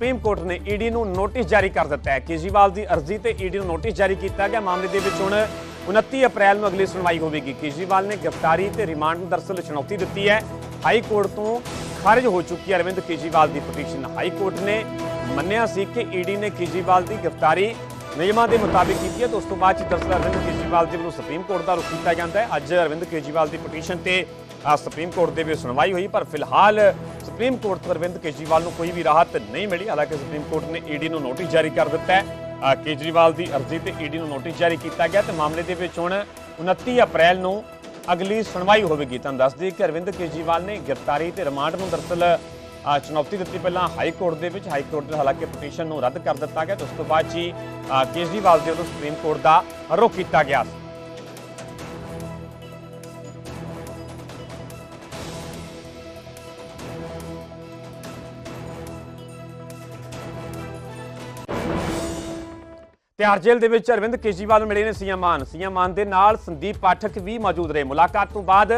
Supreme court ਨੇ ED ਨੂੰ notice ਜਾਰੀ ਕਰ ਦਿੱਤਾ ਹੈ। ਕੇਜਰੀਵਾਲ ਦੀ ਅਰਜ਼ੀ ਤੇ ਈਡੀ ਨੂੰ ਨੋਟਿਸ ਜਾਰੀ ਕੀਤਾ ਗਿਆ। ਮਾਮਲੇ ਦੇ ਵਿੱਚ ਹੁਣ 29 ਅਪ੍ਰੈਲ ਨੂੰ ਅਗਲੀ ਸੁਣਵਾਈ ਹੋਵੇਗੀ। ਕੇਜਰੀਵਾਲ ਨੇ ਗ੍ਰਿਫਤਾਰੀ ਤੇ ਰਿਮਾਂਡ ਨੂੰ ਦਰਸਲ ਚੁਣੌਤੀ ਦਿੱਤੀ ਹੈ। ਹਾਈ ਕੋਰਟ ਤੋਂ ਖਾਰਜ ਹੋ ਚੁੱਕੀ ਹੈ ਅਰਵਿੰਦ ਕੇਜਰੀਵਾਲ ਦੀ ਪਟੀਸ਼ਨ। ਹਾਈ ਕੋਰਟ ਨੇ ਮੰਨਿਆ ਸੀ ਕਿ ਈਡੀ ਨੇ ਕੇਜਰੀਵਾਲ ਦੀ ਗ੍ਰਿਫਤਾਰੀ ਨਿਯਮਾਂ ਦੇ ਮੁਤਾਬਿਕ ਕੀਤੀ ਹੈ। ਤੇ ਉਸ ਤੋਂ ਬਾਅਦ ਚ ਦਰਸਲ ਅਰਵਿੰਦ ਕੇਜਰੀਵਾਲ ਦੇ ਵੱਲੋਂ ਸੁਪਰੀਮ ਕੋਰਟ ਦਾ ਰੁਖ ਕੀਤਾ ਜਾਂਦਾ ਹੈ। ਅੱਜ ਅਰਵਿੰਦ ਕੇਜਰੀਵਾਲ ਦੀ ਪਟੀਸ਼ਨ ਤੇ ਸੁਪਰੀਮ ਕੋਰਟ ਦੇ ਵੀ ਸੁਣਵਾਈ ਹੋਈ, ਪਰ ਫਿਲਹਾਲ ਸੁਪਰੀਮ ਕੋਰਟ ਤੋਂ ਅਰਵਿੰਦ ਕੇਜਰੀਵਾਲ ਨੂੰ ਕੋਈ ਵੀ ਰਾਹਤ ਨਹੀਂ ਮਿਲੀ। ਹਾਲਾਂਕਿ ਸੁਪਰੀਮ ਕੋਰਟ ਨੇ ਈਡੀ ਨੂੰ ਨੋਟਿਸ ਜਾਰੀ ਕਰ ਦਿੱਤਾ ਹੈ। ਕੇਜਰੀਵਾਲ ਦੀ ਅਰਜ਼ੀ ਤੇ ਈਡੀ ਨੂੰ ਨੋਟਿਸ ਜਾਰੀ ਕੀਤਾ ਗਿਆ ਤੇ ਮਾਮਲੇ ਦੇ ਵਿੱਚ ਹੁਣ 29 ਅਪ੍ਰੈਲ ਨੂੰ ਅਗਲੀ ਸੁਣਵਾਈ ਹੋਵੇਗੀ। ਤੁਹਾਨੂੰ ਦੱਸ ਦਈਏ ਕਿ ਅਰਵਿੰਦ ਕੇਜਰੀਵਾਲ ਨੇ ਗ੍ਰਿਫਤਾਰੀ ਤੇ ਰਿਮਾਂਡ ਨੂੰ ਦਰਸਲ ਚੁਣੌਤੀ ਦਿੱਤੀ। ਪਹਿਲਾਂ ਹਾਈ ਕੋਰਟ ਦੇ ਵਿੱਚ, ਹਾਈ ਕੋਰਟ ਨੇ ਹਾਲਾਂਕਿ ਪਟੀਸ਼ਨ ਨੂੰ ਰੱਦ ਕਰ ਦਿੱਤਾ ਗਿਆ ਤੇ ਉਸ ਤੋਂ ਬਾਅਦ ਜੀ ਕੇਜਰੀਵਾਲ ਦੇ ਵੱਲੋਂ ਸੁਪਰੀਮ ਕੋਰਟ ਦਾ ਰੁਖ ਕੀਤਾ ਗਿਆ। ਸੀ ਜੇਲ੍ਹ ਦੇ ਵਿੱਚ ਅਰਵਿੰਦ ਕੇਜਰੀਵਾਲ ਮਿਲੇ ਨੇ ਸੀਐਮ ਮਾਨ। ਸੀਐਮ ਮਾਨ ਦੇ ਨਾਲ ਸੰਦੀਪ ਪਾਠਕ ਵੀ ਮੌਜੂਦ ਰਹੇ। ਮੁਲਾਕਾਤ ਤੋਂ ਬਾਅਦ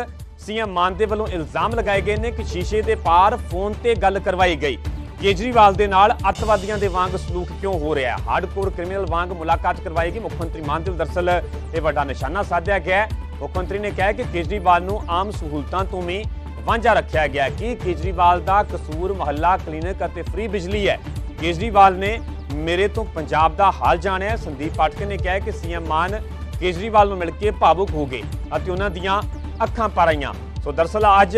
ਸੀਐਮ ਮਾਨ ਦੇ ਵੱਲੋਂ ਇਲਜ਼ਾਮ ਲਗਾਏ ਗਏ ਨੇ ਕਿ ਸ਼ੀਸ਼ੇ ਦੇ ਪਾਰ ਫੋਨ ਤੇ ਗੱਲ ਕਰਵਾਈ ਗਈ। ਕੇਜਰੀਵਾਲ ਦੇ ਨਾਲ ਅੱਤਵਾਦੀਆਂ ਦੇ ਵਾਂਗ ਸਲੂਕ ਕਿਉਂ ਹੋ ਰਿਹਾ? ਹੈ ਹਾਰਡਕੋਰ ਕ੍ਰਿਮੀਨਲ ਵਾਂਗ ਮੁਲਾਕਾਤ ਕਰਵਾਈ ਗਈ ਮੁੱਖ ਮੰਤਰੀ ਮਾਨ ਦੇ ਵੱਲੋਂ ਦਰਸਲ ਇਹ ਵੱਡਾ ਨਿਸ਼ਾਨਾ ਸਾਧਿਆ ਗਿਆ ਮੁੱਖ ਮੰਤਰੀ ਨੇ ਕਿਹਾ ਕਿ ਕੇਜਰੀਵਾਲ ਨੂੰ ਆਮ ਸਹੂਲਤਾਂ ਤੋਂ ਵੀ ਵਾਂਝਾ ਰੱਖਿਆ ਗਿਆ ਕਿ ਕੇਜਰੀਵਾਲ ਦਾ ਕਸੂਰ ਮੁਹੱਲਾ, ਕਲੀਨਿਕ ਅਤੇ ਫ੍ਰੀ ਬਿਜਲੀ ਹੈ। ਕੇਜਰੀਵਾਲ ਨੇ ਮੇਰੇ ਤੋਂ ਪੰਜਾਬ ਦਾ ਹਾਲ ਜਾਣਿਆ ਸੰਦੀਪ ਪਾਠਕ ਨੇ ਕਿਹਾ ਕਿ ਸੀਐਮ ਮਾਨ ਕੇਜਰੀਵਾਲ ਨੂੰ ਮਿਲ ਕੇ ਭਾਵੁਕ ਹੋ ਗਏ ਅਤੇ ਉਹਨਾਂ ਦੀਆਂ ਅੱਖਾਂ ਭਰ ਸੋ ਦਰਸਲ ਅੱਜ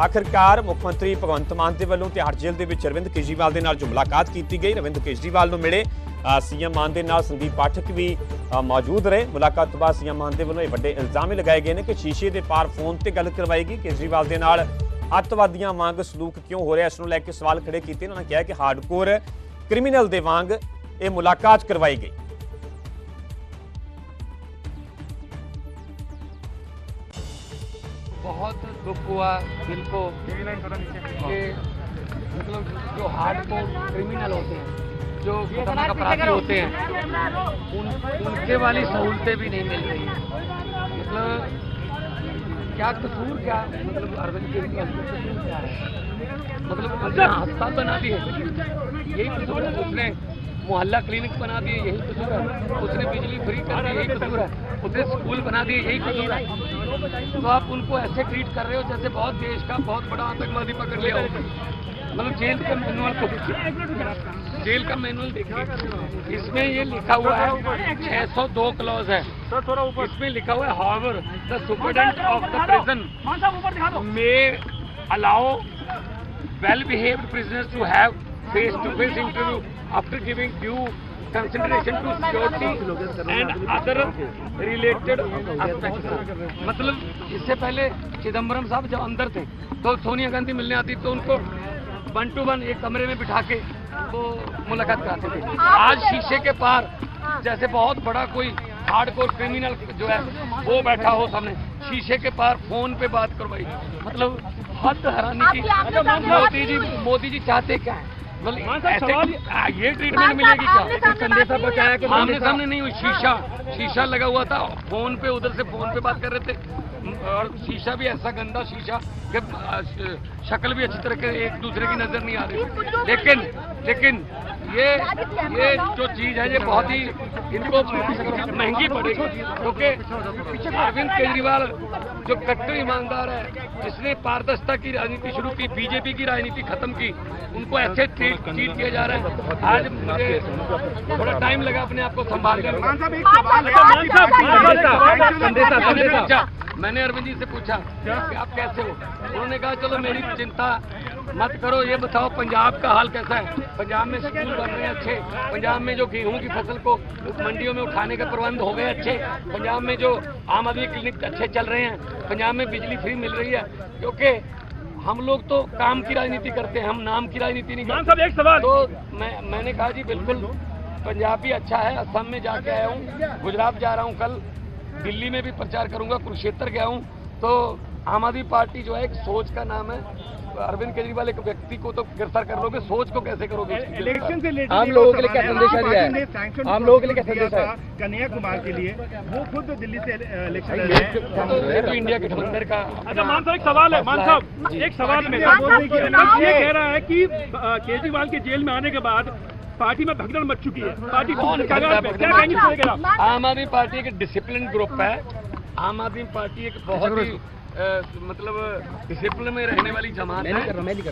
ਆਖਰਕਾਰ ਮੁੱਖ ਮੰਤਰੀ ਭਗਵੰਤ ਮਾਨ ਦੇ ਵੱਲੋਂ ਤਿਹਾੜ ਜੇਲ੍ਹ ਦੇ ਵਿੱਚ ਅਰਵਿੰਦ ਕੇਜਰੀਵਾਲ ਦੇ ਨਾਲ ਜੋ ਮੁਲਾਕਾਤ ਕੀਤੀ ਗਈ ਰਵਿੰਦ ਕੇਜਰੀਵਾਲ ਨੂੰ ਮਿਲੇ। ਸੀਐਮ ਮਾਨ ਦੇ ਨਾਲ ਸੰਦੀਪ ਪਾਠਕ ਵੀ ਮੌਜੂਦ ਰਹੇ। ਮੁਲਾਕਾਤ ਤੋਂ ਬਾਅਦ ਸੀਐਮ ਮਾਨ ਦੇ ਵੱਲੋਂ ਇਹ ਵੱਡੇ ਇਲਜ਼ਾਮ ਹੀ ਲਗਾਏ ਗਏ ਨੇ ਕਿ ਸ਼ੀਸ਼ੇ ਦੇ ਪਾਰ ਫੋਨ ਤੇ ਗੱਲ ਕਰਵਾਈ ਗਈ ਕੇਜਰੀਵਾਲ ਦੇ ਨਾਲ ਅੱਤਵਾਦੀਆਂ ਵਾਂਗ ਸਲੂਕ ਕਿਉਂ ਹੋ ਰਿਹਾ ਇਸ ਨੂੰ ਲੈ ਕੇ ਸਵਾਲ ਖੜੇ ਕੀਤੇ ਉਹਨਾਂ ਨੇ ਕਿਹਾ ਕਿ ਹਾਰਡਕੋਰ ਕ੍ਰਿਮੀਨਲ ਦੇ ਵਾਂਗ ਇਹ ਮੁਲਾਕਾਤ ਕਰਵਾਈ ਗਈ बहुत दुख हुआ दिल को कि मतलब जो हार्ड कोर क्रिमिनल होते हैं जो खतरनाक अपराधी होते हैं उन उनके वाली सहूलतें भी नहीं मिल रही हैं मतलब क्या कसूर क्या मतलब अरविंद केजरीवाल का कसूर क्या है? मतलब उसने अस्पताल बना दिए। यही कसूर है उसने मोहल्ला क्लिनिक बना दिए यही कसूर है। उसने बिजली फ्री कर दी यही कसूर है। उसने स्कूल बना दिए यही कसूर है। तो आप उनको ऐसे ट्रीट कर रहे हो जैसे बहुत देश का बहुत बड़ा आतंकवादी पकड़ लिया हो। मतलब जेल का को देखिए जेल का मैनुअल देखिए। इसमें ये लिखा हुआ है 602 क्लॉज है। थोड़ा ऊपर। इसमें लिखा हुआ है however the superintendent of the. Prison may allow behaved prisoners to have face to face interview after giving due consideration to security and other related aspects. मतलब इससे पहले चिदम्बरम साहब जब अंदर थे तो सोनिया गांधी मिलने आती तो उनको वन टू वन एक कमरे में बिठा के वो मुलाकात कराते थे। आज शीशे के पार जैसे बहुत बड़ा कोई हार्डकोर क्रिमिनल जो है वो बैठा हो सामने। शीशे के पार फ़ोन पे बात करवाई। मतलब हद हैरानी की। मोदी जी मोदी जी चाहते क्या है? ये ट्रीटमेंट मिलेगी क्या? संदेशा बचाया कि आमने सामने नहीं हुई शीशा। शीशा लगा हुआ था फ़ोन पे उधर से फ़ोन पे बात कर रहे थे। और शीशा भी ऐसा गंदा शीशा कि शक्ल भी अच्छी तरह के एक दूसरे की नज़र नहीं आ रही। लेकिन लेकिन ये ये जो चीज़ है ये बहुत ही इनको महँगी पड़ेगी क्योंकि अरविंद केजरीवाल जो कट्टर ईमानदार है जिसने पारदर्शिता की राजनीति शुरू की बीजेपी की राजनीति खत्म की उनको ऐसे ट्रीट ट्रीट किया जा रहा है। आज मुझे थोड़ा टाइम लगा अपने आप को संदेशा मैंने मैंने अरविंद जी से पूछा कि आप कैसे हो? उन्होंने कहा चलो मेरी चिंता मत करो ये बताओ पंजाब का हाल कैसा है? पंजाब में स्कूल बन रहे हैं अच्छे। पंजाब में जो गेहूँ की फ़सल को मंडियों में उठाने का प्रबंध हो गए अच्छे। पंजाब में जो आम आदमी क्लिनिक अच्छे चल रहे हैं पंजाब में बिजली फ्री मिल रही है। क्योंकि हम लोग तो काम की राजनीति करते हैं हम नाम की राजनीति नहीं करते एक सवाल। तो मैं मैंने कहा जी बिल्कुल पंजाब अच्छा है असम में जाके आया हूँ गुजरात जा रहा हूँ कल दिल्ली में भी प्रचार करूँगा कुरुक्षेत्र गया हूँ। तो आम आदमी पार्टी जो है एक सोच का नाम है। अरविंद केजरीवाल एक व्यक्ति को तो गिरफ़्तार कर लोगे सोच को कैसे करोगे? इलेक्शन से? रिलेटेड आम लोगों के लिए क्या संदेशा आम दिया है? आम लोगों के लिए क्या संदेशा था कन्हैया कुमार के लिए। वो खुद दिल्ली से इलेक्शन लड़ रहे हैं। तो- तो ये तो इंडिया के अंदर का अच्छा मान साहब एक सवाल है मान साहब एक सवाल चुनाव ये कह रहा है कि केजरीवाल के जेल में आने के बाद पार्टी में भगदड़ मच चुकी है। पार्टी कौन को भगदड़ क्या क्या कहेंगे आम आदमी पार्टी एक डिसिप्लिन ग्रुप है। आम आदमी पार्टी एक बहुत ही मतलब डिसिप्लिन में रहने वाली जमात है।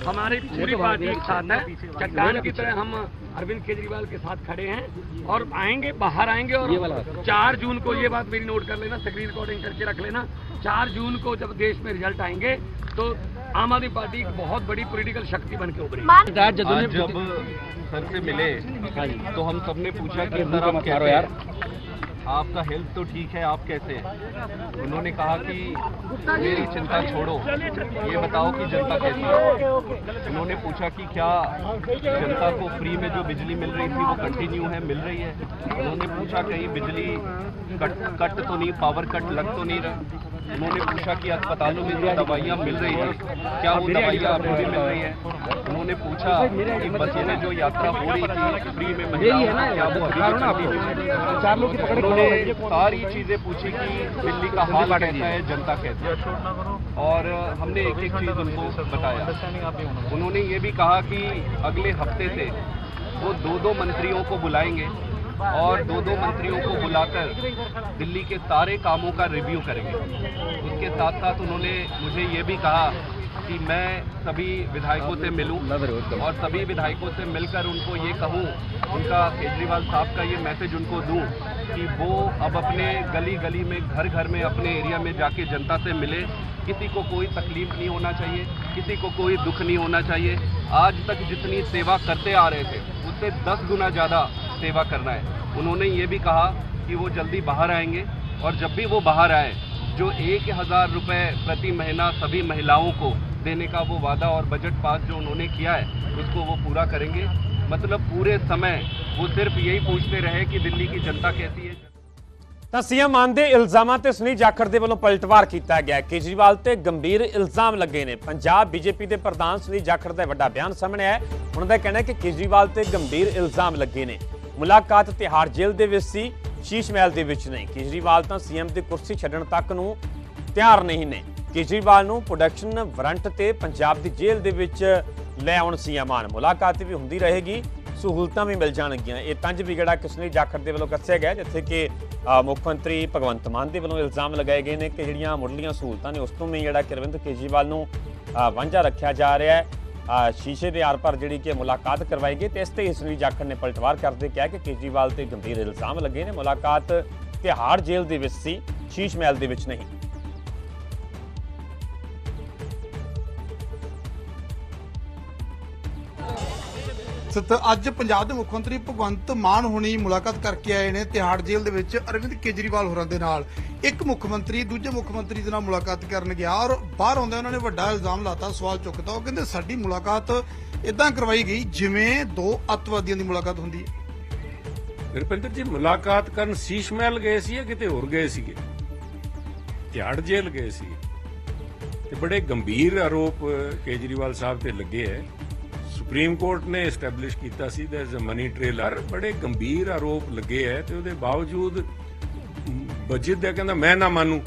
हमारी पूरी तो पार्टी मेरे एक साथ है। चट्टान की तरह हम अरविंद केजरीवाल के साथ खड़े हैं और आएँगे बाहर आएँगे और चार जून को ये बात मेरी नोट कर लेना स्क्रीन रिकॉर्डिंग करके रख लेना। चार जून को जब देश में रिज़ल्ट आएँगे तो आम आदमी पार्टी एक बहुत बड़ी पॉलिटिकल शक्ति बन के ने जब सर से मिले तो हम सबने पूछा कि सर आप कैसे यार। हैं? आपका हेल्थ तो ठीक है, आप कैसे हैं? उन्होंने कहा कि मेरी चिंता छोड़ो। ये बताओ कि जनता कैसी है? उन्होंने पूछा कि क्या जनता को फ्री में जो बिजली मिल रही थी वो कंटिन्यू है, मिल रही है? उन्होंने पूछा, कहीं बिजली कट कट तो नहीं पावर कट लग तो नहीं रहा। उन्होंने पूछा कि अस्पतालों में जो दवाइयाँ मिल रही हैं क्या वो दवाइयाँ अभी भी मिल रही हैं? उन्होंने पूछा कि बसों में जो यात्रा हो रही थी फ्री में ना, क्या वो अभी ना भी आपको। के उन्होंने सारी चीज़ें पूछी कि दिल्ली का हाल कैसा है जनता कैसा है। और हमने एक एक चीज़ उनको बताया। उन्होंने ये भी कहा कि अगले हफ़्ते से वो दो दो मंत्रियों को बुलाएँगे। और दो दो मंत्रियों को बुलाकर दिल्ली के सारे कामों का रिव्यू करेंगे उसके साथ साथ उन्होंने मुझे ये भी कहा कि मैं सभी विधायकों से मिलूं और सभी विधायकों से मिलकर उनको ये कहूँ, उनका केजरीवाल साहब का ये मैसेज उनको दूँ कि वो अब अपने गली गली में घर घर में, अपने एरिया में जाके जनता से मिले। किसी को कोई तकलीफ़ नहीं होना चाहिए, किसी को कोई दुख नहीं होना चाहिए। आज तक जितनी सेवा करते आ रहे थे, उससे दस गुना ज़्यादा सेवा करना है। उन्होंने ये भी कहा कि वो जल्दी बाहर आएँगे और जब भी वो बाहर आए, जो एक हज़ार रुपये प्रति महीना सभी महिलाओं को देने का वो वादा और बजट पास जो उन्होंने किया है उसको वो पूरा करेंगे मतलब पूरे समय वो सिर्फ यही पूछते रहे कि दिल्ली की जनता कैसी है ਤਾਂ ਸੀਐਮ ਮਾਨ ਦੇ ਇਲਜ਼ਾਮਾਂ ਤੇ ਸੁਨੀਲ ਜਾਖੜ ਦੇ ਵੱਲੋਂ ਪਲਟਵਾਰ ਕੀਤਾ ਗਿਆ ਹੈ। ਕੇਜਰੀਵਾਲ ਤੇ ਗੰਭੀਰ ਇਲਜ਼ਾਮ ਲੱਗੇ ਨੇ ਪੰਜਾਬ ਬੀਜੇਪੀ ਦੇ ਪ੍ਰਧਾਨ ਸੁਨੀਲ ਜਾਖੜ ਦਾ ਵੱਡਾ ਬਿਆਨ ਸਾਹਮਣੇ ਆਇਆ ਹੈ। ਉਹਨਾਂ ਦਾ ਕਹਿਣਾ ਹੈ ਕਿ ਕੇਜਰੀਵਾਲ ਤੇ ਗੰਭੀਰ ਇਲਜ਼ਾਮ ਲੱਗੇ ਨੇ ਮੁਲਾਕਾਤ ਤਿਹਾੜ ਜੇਲ੍ਹ ਦੇ ਵਿੱਚ ਸੀ ਸ਼ੀਸ਼ ਮਹਿਲ ਦੇ ਵਿੱਚ ਨਹੀਂ ਕੇਜਰੀਵਾਲ ਤਾਂ ਸੀਐਮ ਦੀ ਕੁਰਸੀ ਛੱਡਣ ਤੱਕ ਨੂੰ ਤਿਆਰ ਨਹੀਂ ਨੇ ਕੇਜਰੀਵਾਲ ਨੂੰ ਪ੍ਰੋਡਕਸ਼ਨ ਵਾਰੰਟ ਤੇ ਪੰਜਾਬ ਦੀ ਜੇਲ੍ਹ ਦੇ ਵਿੱਚ ਲੈ ਆਉਣ ਸੀਐਮ ਮਾਨ ਮੁਲਾਕਾਤ ਵੀ ਹੁੰਦੀ ਰਹੇਗੀ, ਸਹੂਲਤਾਂ ਵੀ ਮਿਲ ਜਾਣਗੀਆਂ। ਇਹ ਤੰਜ ਵੀ ਜਿਹੜਾ ਕਿਸ਼ਨੀ ਜਾਖੜ ਦੇ ਵੱਲੋਂ ਕੱਸਿਆ ਗਿਆ, ਜਿੱਥੇ ਕਿ ਮੁੱਖ ਮੰਤਰੀ ਭਗਵੰਤ ਮਾਨ ਦੇ ਵੱਲੋਂ ਇਲਜ਼ਾਮ ਲਗਾਏ ਗਏ ਨੇ ਕਿ ਜਿਹੜੀਆਂ ਮੁੱਢਲੀਆਂ ਸਹੂਲਤਾਂ ਨੇ, ਉਸ ਤੋਂ ਵੀ ਜਿਹੜਾ ਕਿ ਅਰਵਿੰਦ ਕੇਜਰੀਵਾਲ ਨੂੰ ਵਾਂਝਾ ਰੱਖਿਆ ਜਾ ਰਿਹਾ ਹੈ। ਸ਼ੀਸ਼ੇ ਦੇ ਆਰ ਪਰ ਜਿਹੜੀ ਕਿ ਮੁਲਾਕਾਤ ਕਰਵਾਈ ਗਈ, ਤੇ ਇਸ ਤੇ ਇਸਨੀ ਜਾਖੜ ਨੇ ਪਲਟਵਾਰ ਕਰਦੇ ਕਿਹਾ ਕਿ ਕੇਜਰੀਵਾਲ ਤੇ ਗੰਭੀਰ ਇਲਜ਼ਾਮ ਲੱਗੇ ਨੇ। ਮੁਲਾਕਾਤ ਤਿਹਾੜ ਜੇਲ੍ਹ ਦੇ ਵਿੱਚ ਸੀ, ਸ਼ੀਸ਼ ਮਹਿਲ ਦੇ ਵਿੱਚ ਨਹੀਂ। ਸਤ ਅੱਜ ਪੰਜਾਬ ਦੇ ਮੁੱਖ ਮੰਤਰੀ ਭਗਵੰਤ ਮਾਨ ਹੁਣੀ ਮੁਲਾਕਾਤ ਕਰਕੇ ਆਏ ਨੇ ਤਿਹਾੜ ਜੇਲ੍ਹ ਦੇ ਵਿੱਚ ਅਰਵਿੰਦ ਕੇਜਰੀਵਾਲ ਹੋਰਾਂ ਦੇ ਨਾਲ। ਇੱਕ ਮੁੱਖ ਮੰਤਰੀ, ਦੂਜੇ ਮੁੱਖ ਮੰਤਰੀ ਦੇ ਨਾਲ ਮੁਲਾਕਾਤ ਕਰਨ ਗਿਆ ਔਰ ਬਾਹਰ ਆਉਂਦੇ ਉਹਨਾਂ ਨੇ ਵੱਡਾ ਇਲਜ਼ਾਮ ਲਾਤਾ, ਸਵਾਲ ਚੁੱਕਤਾ। ਉਹ ਕਹਿੰਦੇ, ਸਾਡੀ ਮੁਲਾਕਾਤ ਇਦਾਂ ਕਰਵਾਈ ਗਈ ਜਿਵੇਂ ਦੋ ਅੱਤਵਾਦੀਆਂ ਦੀ ਮੁਲਾਕਾਤ ਹੁੰਦੀ ਹੈ। ਰੁਪਿੰਦਰ ਜੀ, ਮੁਲਾਕਾਤ ਕਰਨ ਸ਼ੀਸ਼ ਮਹਿਲ ਗਏ ਸੀ ਜਾਂ ਕਿਤੇ ਹੋਰ ਗਏ ਸੀਗੇ? ਤਿਹਾੜ ਜੇਲ੍ਹ ਗਏ ਸੀ ਤੇ ਬੜੇ ਗੰਭੀਰ ਆਰੋਪ ਕੇਜਰੀਵਾਲ ਸਾਹਿਬ ਤੇ ਲੱਗੇ ਹੈ। ਸੁਪਰੀਮ ਕੋਰਟ ਨੇ ਐਸਟੈਬਲਿਸ਼ ਕੀਤਾ ਸੀ there is a money trail ਬੜੇ ਗੰਭੀਰ ਆਰੋਪ ਲੱਗੇ ਹੈ ਤੇ ਉਹਦੇ ਬਾਵਜੂਦ ਬਜਟ ਦਾ ਕਹਿੰਦਾ, ਮੈਂ ਨਾ ਮੰਨੂ।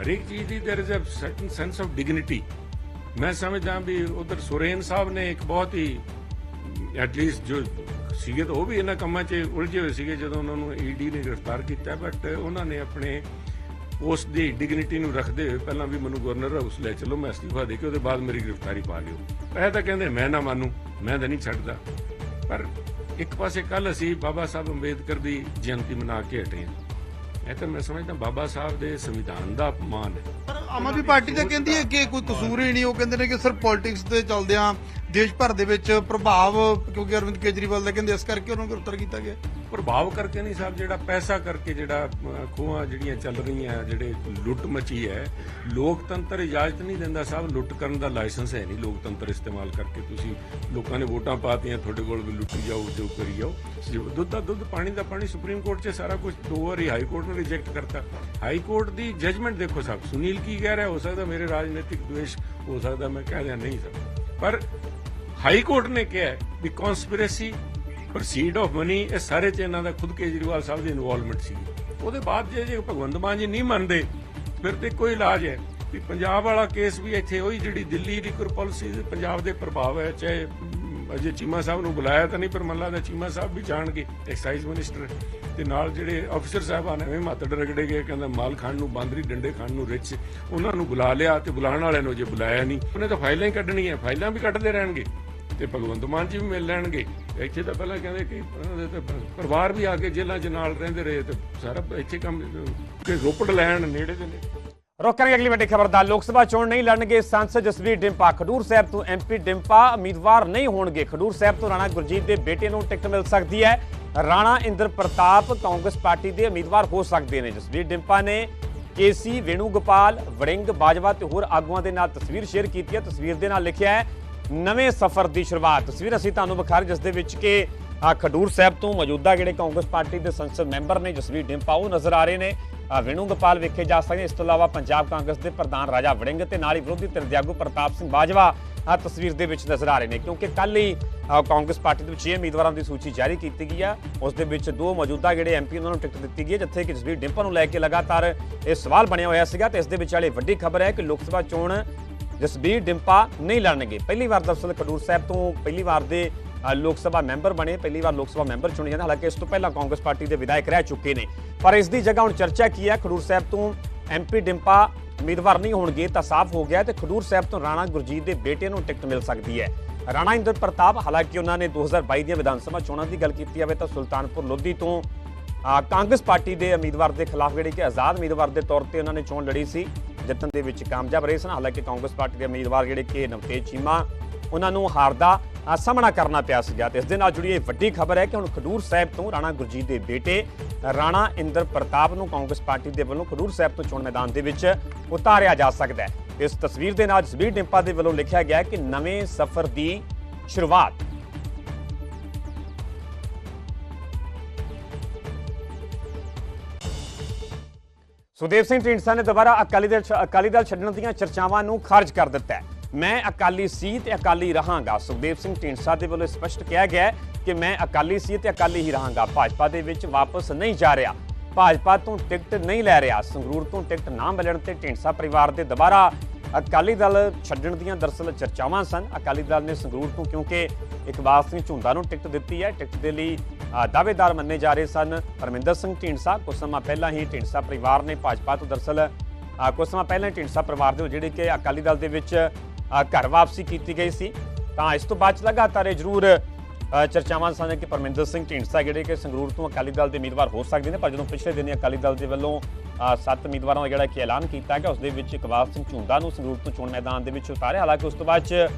ਹਰੇਕ ਚੀਜ਼ ਦੀ there is a certain sense of dignity ਮੈਂ ਸਮਝਦਾ ਵੀ ਉਧਰ ਸੁਰੇਨ ਸਾਹਿਬ ਨੇ ਇੱਕ ਬਹੁਤ ਹੀ ਐਟਲੀਸਟ ਜੋ ਸੀਗੇ ਤਾਂ ਉਹ ਵੀ ਇਹਨਾਂ ਕੰਮਾਂ 'ਚ ਉਲਝੇ ਹੋਏ ਸੀਗੇ ਜਦੋਂ ਉਹਨਾਂ ਨੂੰ ਈਡੀ ਨੇ ਗ੍ਰਿਫਤਾਰ ਕੀਤਾ ਬਟ ਉਹਨਾਂ ਨੇ ਆਪਣੇ ਪੋਸਟ ਦੀ ਡਿਗਨਿਟੀ ਨੂੰ ਰੱਖਦੇ ਹੋਏ ਪਹਿਲਾਂ ਵੀ ਮੈਨੂੰ ਗਵਰਨਰ ਹਾਊਸ ਲੈ ਚਲੋ, ਮੈਂ ਅਸਤੀਫਾ ਦੇ ਕੇ ਉਹਦੇ ਬਾਅਦ ਮੇਰੀ ਗ੍ਰਿਫਤਾਰੀ ਪਾ ਲਿਓ। ਇਹ ਤਾਂ ਕਹਿੰਦੇ, ਮੈਂ ਨਾ ਮੰਨੂ, ਮੈਂ ਤਾਂ ਨਹੀਂ ਛੱਡਦਾ। ਪਰ ਇੱਕ ਪਾਸੇ ਕੱਲ ਅਸੀਂ ਬਾਬਾ ਸਾਹਿਬ ਅੰਬੇਦਕਰ ਦੀ ਜਯੰਤੀ ਮਨਾ ਕੇ ਹਟੇ ਹਾਂ। ਇਹ ਤਾਂ ਮੈਂ ਸਮਝਦਾ, ਬਾਬਾ ਸਾਹਿਬ ਦੇ ਸੰਵਿਧਾਨ ਦਾ ਅਪਮਾਨ ਹੈ। ਪਰ ਆਮ ਆਦਮੀ ਪਾਰਟੀ ਤਾਂ ਕਹਿੰਦੀ ਹੈ ਕਿ ਕੋਈ ਕਸੂਰ ਹੀ ਨਹੀਂ, ਉਹ ਕਹਿੰਦੇ ਨੇ ਕਿ ਸਿਰਫ ਪੋਲਿਟਿਕਸ ਦੇ ਚੱਲਦਿਆਂ ਦੇਸ਼ ਭਰ ਦੇ ਵਿੱਚ ਪ੍ਰਭਾਵ ਕਿਉਂਕਿ ਅਰਵਿੰਦ ਕੇਜਰੀਵਾਲ ਦਾ ਕਹਿੰਦੇ ਇਸ ਕਰਕੇ ਉਹਨਾਂ ਨੂੰ ਗ੍ਰਿਫਤਾਰ ਕੀਤਾ ਗਿਆ। ਪ੍ਰਭਾਵ ਕਰਕੇ ਨਹੀਂ ਸਾਹਿਬ ਜਿਹੜਾ ਪੈਸਾ ਕਰਕੇ ਜਿਹੜਾ ਅਹ, ਖੋਹਾਂ ਜਿਹੜੀਆਂ ਚੱਲ ਰਹੀਆਂ ਜਿਹੜੇ ਲੁੱਟ ਮਚੀ ਹੈ ਲੋਕਤੰਤਰ ਇਜਾਜ਼ਤ ਨਹੀਂ ਦਿੰਦਾ ਸਾਹਿਬ ਲੁੱਟ ਕਰਨ ਦਾ ਲਾਇਸੈਂਸ ਹੈ ਨਹੀਂ ਲੋਕਤੰਤਰ ਇਸਤੇਮਾਲ ਕਰਕੇ। ਤੁਸੀਂ ਲੋਕਾਂ ਨੇ ਵੋਟਾਂ ਪਾਤੀਆਂ ਤੁਹਾਡੇ ਕੋਲ ਵੀ ਲੁੱਟੀ ਜਾਓ ਜੋ ਕਰੀ ਜਾਓ। ਦੁੱਧ ਦਾ ਦੁੱਧ ਪਾਣੀ ਦਾ ਪਾਣੀ ਸੁਪਰੀਮ ਕੋਰਟ 'ਚ ਸਾਰਾ ਕੁਝ ਦੋ ਵਾਰੀ ਹਾਈ ਕੋਰਟ ਨੇ ਰਿਜੈਕਟ ਕਰਤਾ। ਹਾਈ ਕੋਰਟ ਦੀ ਜਜਮੈਂਟ ਦੇਖੋ ਸਾਹਿਬ ਸੁਨੀਲ ਕੀ ਕਹਿ ਰਿਹਾ ਹੋ ਸਕਦਾ ਮੇਰੇ ਰਾਜਨੀਤਿਕ ਦੁਸ਼ ਹੋ ਸਕਦਾ ਮੈਂ ਕਹਿ ਰਿਹਾ ਨਹੀਂ ਸਰ। ਪਰ ਹਾਈ ਕੋਰਟ ਨੇ ਕਿਹਾ ਵੀ ਕਨਸਪੀਰੇਸੀ ਪ੍ਰੋਸੀਡ ਆਫ ਮਨੀ ਇਹ ਸਾਰੇ ਚ ਇਹਨਾਂ ਦਾ ਖੁਦ ਕੇਜਰੀਵਾਲ ਸਾਹਿਬ ਦੀ ਇਨਵੋਲਵਮੈਂਟ ਸੀ। ਉਹਦੇ ਬਾਅਦ ਜੇ ਜੇ ਭਗਵੰਤ ਮਾਨ ਜੀ ਨਹੀਂ ਮੰਨਦੇ, ਫਿਰ ਤੇ ਕੋਈ ਇਲਾਜ ਹੈ ਵੀ ਪੰਜਾਬ ਵਾਲਾ ਕੇਸ ਵੀ ਇੱਥੇ ਉਹੀ ਜਿਹੜੀ ਦਿੱਲੀ ਦੀ ਕੋਈ ਪਾਲਿਸੀ ਪੰਜਾਬ ਦੇ ਪ੍ਰਭਾਵ ਹੈ, ਚਾਹੇ ਅਜੇ ਚੀਮਾ ਸਾਹਿਬ ਨੂੰ ਬੁਲਾਇਆ ਤਾਂ ਨਹੀਂ, ਪਰ ਮੱਲਾ ਦਾ ਚੀਮਾ ਸਾਹਿਬ ਵੀ ਜਾਣਗੇ ਐਕਸਾਈਜ਼ ਮਿਨਿਸਟਰ ਤੇ ਨਾਲ ਜਿਹੜੇ ਅਫਸਰ ਸਾਹਿਬਾਨ ਐਵੇਂ ਮਾਤੜ ਰਗੜੇ ਗਏ, ਕਹਿੰਦਾ ਮਾਲ ਖਾਣ ਨੂੰ ਬਾਂਦਰੀ, ਡੰਡੇ ਖਾਣ ਨੂੰ ਰਿਚ ਉਹਨਾਂ ਨੂੰ ਬੁਲਾ ਲਿਆ ਤੇ ਬੁਲਾਉਣ ਵਾਲਿਆਂ ਨੂੰ ਜੇ ਬੁਲਾਇਆ ਨਹੀਂ। ਉਹਨੇ ਤਾਂ ਫਾਈਲਾਂ ਹੀ ਕੱਢਣੀਆਂ, ਫਾਈਲਾਂ ਵੀ ਕੱਢਦੇ ਰਹਿਣਗੇ। ਤੇ ਭਗਵੰਤ ਮਾਨ ਜੀ ਵੀ ਮਿਲ ਲੈਣਗੇ। ਇੱਥੇ ਤਾਂ ਪਹਿਲਾਂ ਕਹਿੰਦੇ ਕਿ, ਉਹਨਾਂ ਦੇ ਤਾਂ ਪਰਿਵਾਰ ਵੀ ਆ ਕੇ ਜੇਲ੍ਹਾਂ 'ਚ ਨਾਲ ਰਹਿੰਦੇ ਰਹੇ ਤੇ ਸਾਰਾ ਇੱਥੇ ਕੰਮ ਕਿ ਰੋਪੜ ਲੈਣ ਨੇੜੇ ਦੇ ਨੇ। ਰੋਕਾਂਗੇ ਅਗਲੀ ਵੱਡੀ ਖਬਰ ਦਾ। ਲੋਕ ਸਭਾ ਚੋਣ ਨਹੀਂ ਲੜਨਗੇ। ਸੰਸਦ ਜਸਵੀਰ ਡਿੰਪਾ, ਖਡੂਰ ਸਾਹਿਬ ਤੋਂ ਐਮਪੀ ਡਿੰਪਾ ਉਮੀਦਵਾਰ ਨਹੀਂ ਹੋਣਗੇ। ਖਡੂਰ ਸਾਹਿਬ ਤੋਂ ਰਾਣਾ ਗੁਰਜੀਤ ਦੇ ਬੇਟੇ ਨੂੰ ਟਿਕਟ ਮਿਲ ਸਕਦੀ ਹੈ। ਰਾਣਾ ਇੰਦਰ ਪ੍ਰਤਾਪ ਕਾਂਗਰਸ ਪਾਰਟੀ ਦੇ ਉਮੀਦਵਾਰ ਹੋ ਸਕਦੇ ਨੇ। ਜਸਵੀਰ ਡਿੰਪਾ ਨੇ ਕੇਸੀ ਵੇਣੂਗੋਪਾਲ ਵੜਿੰਗ, ਬਾਜਵਾ ਤੇ ਹੋਰ ਆਗੂਆਂ ਦੇ ਨਾਲ ਤਸਵੀਰ ਸ਼ੇਅਰ ਕੀਤੀ ਹੈ। ਤਸਵੀਰ ਦੇ ਨਾਲ ਲਿਖਿਆ ਹੈ ਨਵੇਂ ਸਫ਼ਰ ਦੀ ਸ਼ੁਰੂਆਤ। ਤਸਵੀਰ ਅਸੀਂ ਤੁਹਾਨੂੰ ਵਿਖਾ ਰਹੇ ਜਿਸ ਦੇ ਵਿੱਚ ਕਿ ਖਡੂਰ ਸਾਹਿਬ ਤੋਂ ਮੌਜੂਦਾ ਜਿਹੜੇ ਕਾਂਗਰਸ ਪਾਰਟੀ ਦੇ ਸੰਸਦ ਮੈਂਬਰ ਨੇ ਜਸਵੀਰ ਡਿੰਪਾ, ਉਹ ਨਜ਼ਰ ਆ ਰਹੇ ਨੇ। ਆ ਵੈਣੂਗੋਪਾਲ ਵੇਖੇ ਜਾ ਸਕਦੇ ਇਸ ਤੋਂ ਇਲਾਵਾ ਪੰਜਾਬ ਕਾਂਗਰਸ ਦੇ ਪ੍ਰਧਾਨ ਰਾਜਾ ਵੜਿੰਗ ਤੇ ਨਾਲ ਹੀ ਵਿਰੋਧੀ ਧਿਰ ਦੇ ਆਗੂ ਪ੍ਰਤਾਪ ਸਿੰਘ ਬਾਜਵਾ ਆ ਤਸਵੀਰ ਦੇ ਵਿੱਚ ਨਜ਼ਰ ਆ ਰਹੇ ਨੇ। ਕਿਉਂਕਿ ਕੱਲ ਹੀ ਕਾਂਗਰਸ ਪਾਰਟੀ ਦੇ ਵਿੱਚ 6 ਉਮੀਦਵਾਰਾਂ ਦੀ ਸੂਚੀ ਜਾਰੀ ਕੀਤੀ ਗਈ ਆ। ਉਸ ਦੇ ਵਿੱਚ ਦੋ ਮੌਜੂਦਾ ਜਿਹੜੇ ਐਮਪੀ ਉਹਨਾਂ ਨੂੰ ਟਿਕਟ ਦਿੱਤੀ ਗਈ ਹੈ ਜਿੱਥੇ ਕਿ ਜਸਵੀਰ ਡਿੰਪਾ ਨੂੰ ਲੈ ਕੇ ਲਗਾਤਾਰ ਇਹ ਸਵਾਲ ਬਣਿਆ ਹੋਇਆ ਸੀਗਾ। ਤੇ ਇਸ ਦੇ ਵਿੱਚ ਵਾਲੀ ਵੱਡੀ ਖਬਰ ਹੈ ਕਿ ਲੋਕ ਸਭਾ ਚੋਣ ਜਸਬੀਰ ਡਿੰਪਾ ਨਹੀਂ ਲੜਨਗੇ। ਪਹਿਲੀ ਵਾਰ ਦਰਅਸਲ ਖਡੂਰ ਸਾਹਿਬ ਤੋਂ ਪਹਿਲੀ ਵਾਰ ਦੇ ਲੋਕ ਸਭਾ ਮੈਂਬਰ ਬਣੇ। ਪਹਿਲੀ ਵਾਰ ਲੋਕ ਸਭਾ ਮੈਂਬਰ ਚੁਣੇ ਜਾਂਦੇ ਹਾਲਾਂਕਿ ਇਸ ਤੋਂ ਪਹਿਲਾਂ ਕਾਂਗਰਸ ਪਾਰਟੀ ਦੇ ਵਿਧਾਇਕ ਰਹਿ ਚੁੱਕੇ ਨੇ। ਪਰ ਇਸ ਦੀ ਜਗ੍ਹਾ ਹੁਣ ਚਰਚਾ ਕੀ ਹੈ? ਖਡੂਰ ਸਾਹਿਬ ਤੋਂ ਐਮਪੀ ਡਿੰਪਾ ਉਮੀਦਵਾਰ ਨਹੀਂ ਹੋਣਗੇ ਤਾਂ ਸਾਫ਼ ਹੋ ਗਿਆ ਤੇ ਖਡੂਰ ਸਾਹਿਬ ਤੋਂ ਰਾਣਾ ਗੁਰਜੀਤ ਦੇ ਬੇਟੇ ਨੂੰ ਟਿਕਟ ਮਿਲ ਸਕਦੀ ਹੈ। ਰਾਣਾ ਇੰਦਰ ਪ੍ਰਤਾਪ, ਹਾਲਾਂਕਿ ਉਹਨਾਂ ਨੇ 2022 ਦੀਆਂ ਵਿਧਾਨ ਸਭਾ ਚੋਣਾਂ ਦੀ ਗੱਲ ਕੀਤੀ ਜਾਵੇ ਤਾਂ ਸੁਲਤਾਨਪੁਰ ਲੋਧੀ ਤੋਂ ਕਾਂਗਰਸ ਪਾਰਟੀ ਦੇ ਉਮੀਦਵਾਰ ਦੇ ਖਿਲਾਫ ਜਿਹੜੀ ਕਿ ਆਜ਼ਾਦ ਉਮੀਦਵਾਰ ਦੇ ਤੌਰ ਤੇ ਉਹਨਾਂ ਨੇ ਚੋਣ ਲੜੀ ਸੀ। ਜਿੱਤਣ ਦੇ ਵਿੱਚ ਕਾਮਯਾਬ ਰਹੇ ਸਨ। ਹਾਲਾਂਕਿ ਕਾਂਗਰਸ ਪਾਰਟੀ ਦੇ ਉਮੀਦਵਾਰ ਜਿਹੜੇ ਕਿ ਨਵਤੇਜ ਚੀਮਾ, ਉਹਨਾਂ ਨੂੰ ਹਾਰ ਦਾ ਸਾਹਮਣਾ ਕਰਨਾ ਪਿਆ ਸੀਗਾ ਤੇ ਇਸ ਦੇ ਨਾਲ ਜੁੜੀ ਇਹ ਵੱਡੀ ਖਬਰ ਹੈ ਕਿ ਹੁਣ ਖਡੂਰ ਸਾਹਿਬ ਤੋਂ ਰਾਣਾ ਗੁਰਜੀਤ ਦੇ ਬੇਟੇ, ਰਾਣਾ ਇੰਦਰ ਪ੍ਰਤਾਪ ਨੂੰ ਕਾਂਗਰਸ ਪਾਰਟੀ ਦੇ ਵੱਲੋਂ ਖਡੂਰ ਸਾਹਿਬ ਤੋਂ ਚੋਣ ਮੈਦਾਨ ਦੇ ਵਿੱਚ ਉਤਾਰਿਆ ਜਾ ਸਕਦਾ ਹੈ। ਇਸ ਤਸਵੀਰ ਦੇ ਨਾਲ ਜਸਬੀਰ ਡਿੰਪਾ ਦੇ ਵੱਲੋਂ ਲਿਖਿਆ ਗਿਆ ਕਿ ਨਵੇਂ ਸਫ਼ਰ ਦੀ ਸ਼ੁਰੂਆਤ ਸੁਦੇਵ ਸਿੰਘ ਢੀਂਡਸਾ ਨੇ ਦੁਬਾਰਾ ਅਕਾਲੀ ਦਲ ਅਕਾਲੀ ਦਲ ਛੱਡਣ ਦੀਆਂ ਚਰਚਾਵਾਂ ਨੂੰ ਖਾਰਜ ਕਰ ਦਿੱਤਾ ਹੈ। ਮੈਂ ਅਕਾਲੀ ਸੀ ਤੇ ਅਕਾਲੀ ਰਹਾਂਗਾ। ਸੁਖਦੇਵ ਸਿੰਘ ਢੀਂਡਸਾ ਦੇ ਵੱਲੋਂ ਸਪਸ਼ਟ ਕਿਹਾ ਗਿਆ ਕਿ ਮੈਂ ਅਕਾਲੀ ਸੀ ਤੇ ਅਕਾਲੀ ਹੀ ਰਹਾਂਗਾ। ਭਾਜਪਾ ਦੇ ਵਿੱਚ ਵਾਪਸ ਨਹੀਂ ਜਾ ਰਿਹਾ। ਭਾਜਪਾ ਤੋਂ ਟਿਕਟ ਨਹੀਂ ਲੈ ਰਿਹਾ। ਸੰਗਰੂਰ ਤੋਂ ਟਿਕਟ ਨਾ ਮਿਲਣ ਤੇ ਢੀਂਡਸਾ ਪਰਿਵਾਰ ਦੇ ਦੁਬਾਰਾ ਅਕਾਲੀ ਦਲ ਛੱਡਣ ਦੀਆਂ ਦਰਸਲ ਚਰਚਾਵਾਂ ਸਨ। ਅਕਾਲੀ ਦਲ ਨੇ ਸੰਗਰੂਰ ਤੋਂ ਕਿਉਂਕਿ ਇਕਬਾਲ ਸਿੰਘ ਝੁੰਦਾ ਨੂੰ ਟਿਕਟ ਦਿੱਤੀ ਹੈ ਟਿਕਟ ਦੇ ਲਈ ਦਾਅਵੇਦਾਰ ਮੰਨੇ ਜਾ ਰਹੇ ਸਨ ਪਰਮਿੰਦਰ ਸਿੰਘ ਢੀਂਡਸਾ। ਕੁਝ ਸਮਾਂ ਪਹਿਲਾਂ ਹੀ ਢੀਂਡਸਾ ਪਰਿਵਾਰ ਨੇ ਭਾਜਪਾ ਤੋਂ ਦਰਸਲ ਅ, ਕੁਝ ਸਮਾਂ ਪਹਿਲਾਂ ਹੀ ਢੀਂਡਸਾ ਪਰਿਵਾਰ ਦੇ ਜਿਹੜੇ ਕਿ ਅਕਾਲੀ ਦਲ ਦੇ ਵਿੱਚ ਘਰ ਵਾਪਸੀ ਕੀਤੀ ਗਈ ਸੀ। ਤਾਂ ਇਸ ਤੋਂ ਬਾਅਦ 'ਚ ਲਗਾਤਾਰ ਇਹ ਜ਼ਰੂਰ ਚਰਚਾਵਾਂ ਸਨ ਕਿ ਪਰਮਿੰਦਰ ਸਿੰਘ ਢੀਂਡਸਾ ਜਿਹੜੇ ਕਿ ਸੰਗਰੂਰ ਤੋਂ ਅਕਾਲੀ ਦਲ ਦੇ ਉਮੀਦਵਾਰ ਹੋ ਸਕਦੇ ਨੇ, ਪਰ ਜਦੋਂ ਪਿਛਲੇ ਦਿਨੀ ਅਕਾਲੀ ਦਲ ਦੇ ਵੱਲੋਂ ਸੱਤ ਉਮੀਦਵਾਰਾਂ ਦਾ ਜਿਹੜਾ ਕਿ ਐਲਾਨ ਕੀਤਾ ਗਿਆ, ਉਸ ਦੇ ਵਿੱਚ ਇਕਬਾਲ ਸਿੰਘ ਝੁੰਦਾ ਨੂੰ ਸੰਗਰੂਰ ਤੋਂ ਚੋਣ ਮੈਦਾਨ ਦੇ ਵਿੱਚ ਉਤਾਰਿਆ। ਹਾਲਾਂਕਿ ਉਸ ਤੋਂ ਬਾਅਦ 'ਚ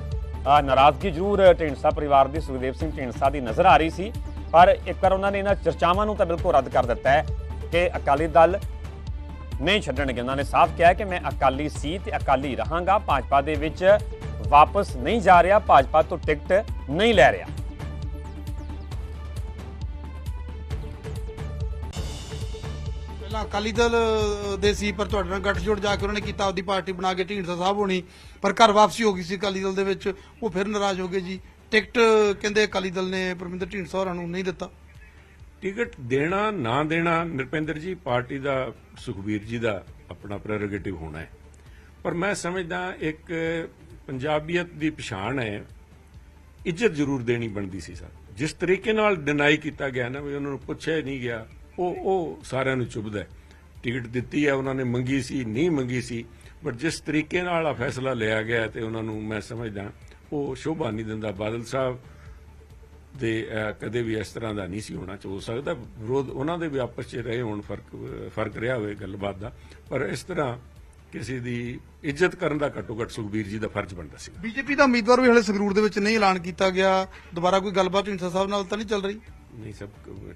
ਨਾਰਾਜ਼ਗੀ ਜ਼ਰੂਰ ਢੀਂਡਸਾ ਪਰਿਵਾਰ ਦੀ, ਸੁਖਦੇਵ ਸਿੰਘ ਢੀਂਡਸਾ ਦੀ ਨਜ਼ਰ ਆ ਰਹੀ ਸੀ। ਪਰ ਇੱਕ ਵਾਰ ਉਹਨਾਂ ਨੇ ਇਹਨਾਂ ਚਰਚਾਵਾਂ ਨੂੰ ਤਾਂ ਬਿਲਕੁਲ ਰੱਦ ਕਰ ਦਿੱਤਾ ਹੈ ਕਿ ਅਕਾਲੀ ਦਲ ਨਹੀਂ ਛੱਡਣਗੇ। ਉਹਨਾਂ ਨੇ ਸਾਫ਼ ਕਿਹਾ ਕਿ ਮੈਂ ਅਕਾਲੀ ਸੀ ਤੇ ਅਕਾਲੀ ਰਹਾਂਗਾ, ਭਾਜਪਾ ਦੇ ਵਿੱਚ ਵਾਪਸ ਨਹੀਂ ਜਾ ਰਿਹਾ, ਭਾਜਪਾ ਤੋਂ ਟਿਕਟ ਨਹੀਂ ਲੈ ਰਿਹਾ। ਪਹਿਲਾਂ ਅਕਾਲੀ ਦਲ ਦੇ ਸੀ, ਪਰ ਤੁਹਾਡੇ ਨਾਲ ਗੱਠਜੋੜ ਜਾ ਕੇ ਉਹਨਾਂ ਨੇ ਕੀਤਾ, ਆਪਦੀ ਪਾਰਟੀ ਬਣਾ ਕੇ ਢੀਂਡਸਾ ਸਾਹਿਬ ਹੋਣੀ। ਪਰ ਘਰ ਵਾਪਸੀ ਹੋ ਗਈ ਸੀ ਅਕਾਲੀ ਦਲ ਦੇ ਵਿੱਚ, ਉਹ ਫਿਰ ਨਾਰਾਜ਼ ਹੋ ਗਏ ਜੀ। ਟਿਕਟ, ਕਹਿੰਦੇ ਅਕਾਲੀ ਦਲ ਨੇ ਪਰਮਿੰਦਰ ਢੀਂਡਸਾ ਹੋਰਾਂ ਨੂੰ ਨਹੀਂ ਦਿੱਤਾ। ਟਿਕਟ ਦੇਣਾ, ਨਾ ਦੇਣਾ, ਨਿਰਪਿੰਦਰ ਜੀ, ਪਾਰਟੀ ਦਾ, ਸੁਖਬੀਰ ਜੀ ਦਾ ਆਪਣਾ ਪ੍ਰੈਰੋਗੇਟਿਵ ਹੋਣਾ ਹੈ। ਪਰ ਮੈਂ ਸਮਝਦਾ ਇੱਕ ਪੰਜਾਬੀਅਤ ਦੀ ਪਛਾਣ ਹੈ, ਇੱਜ਼ਤ ਜ਼ਰੂਰ ਦੇਣੀ ਬਣਦੀ ਸੀ ਸਰ। ਜਿਸ ਤਰੀਕੇ ਨਾਲ ਡਿਨਾਈ ਕੀਤਾ ਗਿਆ ਨਾ, ਵੀ ਉਹਨਾਂ ਨੂੰ ਪੁੱਛਿਆ ਹੀ ਨਹੀਂ ਗਿਆ ਉਹ ਉਹ ਸਾਰਿਆਂ ਨੂੰ ਚੁਭਦਾ ਹੈ। ਟਿਕਟ ਦਿੱਤੀ ਹੈ, ਉਹਨਾਂ ਨੇ ਮੰਗੀ ਸੀ, ਨਹੀਂ ਮੰਗੀ ਸੀ। ਬਟ ਜਿਸ ਤਰੀਕੇ ਨਾਲ ਆ ਫੈਸਲਾ ਲਿਆ ਗਿਆ ਤੇ ਉਹਨਾਂ ਨੂੰ ਮੈਂ ਸਮਝਦਾ ਉਹ ਸ਼ੋਭਾ ਨਹੀਂ ਦਿੰਦਾ। ਬਾਦਲ ਸਾਹਿਬ ਦੇ ਕਦੇ ਵੀ ਇਸ ਤਰ੍ਹਾਂ ਦਾ ਨਹੀਂ ਸੀ ਹੋਣਾ ਚ ਹੋ ਸਕਦਾ ਵਿਰੋਧ ਉਹਨਾਂ ਦੇ ਵੀ ਆਪਸ 'ਚ ਰਹੇ ਹੋਣ, ਫ਼ਰਕ ਫ਼ਰਕ ਰਿਹਾ ਹੋਵੇ ਗੱਲਬਾਤ ਦਾ। ਪਰ ਇਸ ਤਰ੍ਹਾਂ ਕਿਸੇ ਦੀ ਇੱਜ਼ਤ ਕਰਨ ਦਾ ਘੱਟੋ ਘੱਟ ਸੁਖਬੀਰ ਜੀ ਦਾ ਫਰਜ਼ ਬਣਦਾ ਸੀ। ਬੀਜੇਪੀ ਦਾ ਉਮੀਦਵਾਰ ਵੀ ਹਲੇ ਸੰਗਰੂਰ ਦੇ ਵਿੱਚ ਨਹੀਂ ਐਲਾਨ ਕੀਤਾ ਗਿਆ। ਦੁਬਾਰਾ ਕੋਈ ਗੱਲਬਾਤ ਢੀਂਡਸਾ ਸਾਹਿਬ ਨਾਲ ਤਾਂ ਨਹੀਂ ਚੱਲ ਰਹੀ? ਨਹੀਂ ਸਭ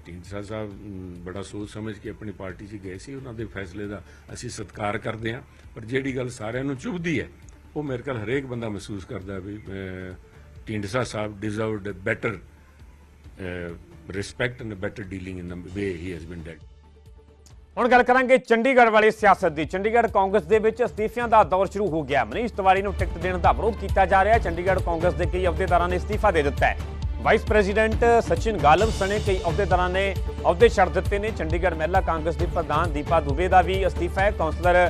ਢੀਂਡਸਾ ਸਾਹਿਬ ਬੜਾ ਸੋਚ ਸਮਝ ਕੇ ਆਪਣੀ ਪਾਰਟੀ 'ਚ ਗਏ ਸੀ, ਉਹਨਾਂ ਦੇ ਫੈਸਲੇ ਦਾ ਅਸੀਂ ਸਤਿਕਾਰ ਕਰਦੇ ਹਾਂ, ਪਰ ਜਿਹੜੀ ਗੱਲ ਸਾਰਿਆਂ ਨੂੰ ਚੁਭਦੀ ਹੈ, ਉਹ ਮੇਰੇ ਖਿਆਲ ਹਰੇਕ ਬੰਦਾ ਮਹਿਸੂਸ ਕਰਦਾ ਵੀ Dhindsa Sahib deserved better respect and better dealing in the way he has been dad ਹੁਣ ਗੱਲ ਕਰਾਂਗੇ ਚੰਡੀਗੜ੍ਹ ਵਾਲੀ ਸਿਆਸਤ ਦੀ। ਚੰਡੀਗੜ੍ਹ ਕਾਂਗਰਸ ਦੇ ਵਿੱਚ ਅਸਤੀਫਿਆਂ ਦਾ ਦੌਰ ਸ਼ੁਰੂ ਹੋ ਗਿਆ। ਮਨੀਸ਼ ਤਿਵਾਰੀ ਨੂੰ ਟਿਕਟ ਦੇਣ ਦਾ ਵਿਰੋਧ ਕੀਤਾ ਜਾ ਰਿਹਾ। ਹੈ ਚੰਡੀਗੜ੍ਹ ਕਾਂਗਰਸ ਦੇ ਕਈ ਅਹੁਦੇਦਾਰਾਂ ਨੇ ਅਸਤੀਫਾ ਦੇ ਦਿੱਤਾ ਹੈ। ਵਾਈਸ ਪ੍ਰੈਜ਼ੀਡੈਂਟ ਸਚਿਨ ਗਾਲਬ ਸਣੇ ਕਈ ਅਹੁਦੇਦਾਰਾਂ ਨੇ ਅਹੁਦੇ ਛੱਡ ਦਿੱਤੇ ਨੇ। ਚੰਡੀਗੜ੍ਹ ਮਹਿਲਾ ਕਾਂਗਰਸ ਦੀ ਪ੍ਰਧਾਨ ਦੀਪਾ ਦੁਬੇ ਦਾ ਵੀ ਅਸਤੀਫਾ ਹੈ। ਕਾਉਂਸਲਰ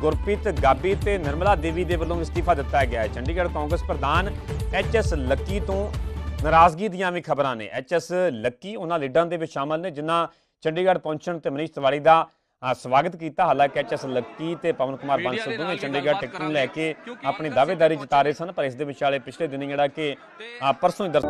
ਗੁਰਪ੍ਰੀਤ ਗਾਬੀ ਤੇ ਨਿਰਮਲਾ ਦੇਵੀ ਦੇ ਵੱਲੋਂ ਅਸਤੀਫਾ ਦਿੱਤਾ ਗਿਆ ਹੈ। ਚੰਡੀਗੜ੍ਹ ਕਾਂਗਰਸ ਪ੍ਰਧਾਨ ਐਚ ਐਸ ਲੱਕੀ ਤੋਂ ਨਾਰਾਜ਼ਗੀ ਦੀਆਂ ਵੀ ਖਬਰਾਂ ਨੇ। ਐਚ ਐਸ ਲੱਕੀ ਉਹਨਾਂ ਲੀਡਰਾਂ ਦੇ ਵਿੱਚ ਸ਼ਾਮਲ ਨੇ ਜਿਨ੍ਹਾਂ ਚੰਡੀਗੜ੍ਹ ਪਹੁੰਚਣ ਤੇ ਮਨੀਸ਼ ਤਿਵਾੜੀ ਦਾ ਸਵਾਗਤ ਕੀਤਾ। ਹਾਲਾਂਕਿ ਐਚ ਐਸ ਲੱਕੀ ਤੇ ਪਵਨ ਕੁਮਾਰ ਬਾਂਸਲ ਦੋਵੇਂ ਚੰਡੀਗੜ੍ਹ ਟਿਕਟ ਨੂੰ ਲੈ ਕੇ ਆਪਣੀ ਦਾਅਵੇਦਾਰੀ ਜਤਾ ਰਹੇ ਸਨ ਪਰ ਇਸ ਦੇ ਵਿਚਾਲੇ ਪਿਛਲੇ ਦਿਨੀ ਜਿਹੜਾ ਕਿ ਪਰਸੋਂ ਹੀ ਦਰਸ